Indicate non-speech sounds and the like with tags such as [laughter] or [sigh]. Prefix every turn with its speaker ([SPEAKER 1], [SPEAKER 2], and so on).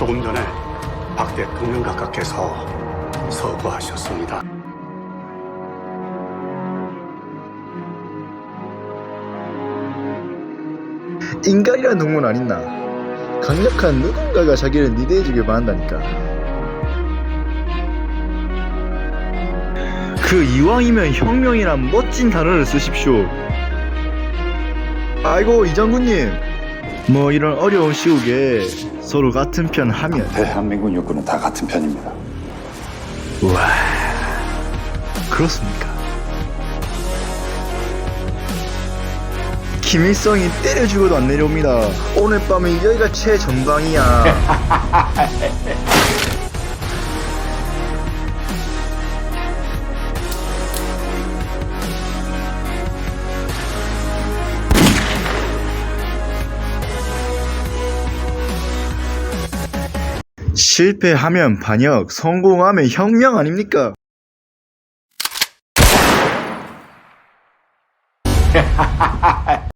[SPEAKER 1] 조금 전에 박대 금명각하께서 서거하셨습니다.
[SPEAKER 2] 인간이란 동물 아닌나 강력한 누군가가 자기를 리드해주길 바란다니까. 그 이왕이면 혁명이란 멋진 단어를 쓰십시오. 아이고 이장군님 뭐 이런 어려운 시국에 서로 같은 편 하면
[SPEAKER 3] 대한민국 육군은 다 같은 편입니다.
[SPEAKER 2] 우와 그렇습니까? 김일성이 때려 죽어도 안 내려옵니다. 오늘 밤은 여기가 최전방이야 [laughs] 실패하면 반역, 성공하면 혁명 아닙니까? [laughs]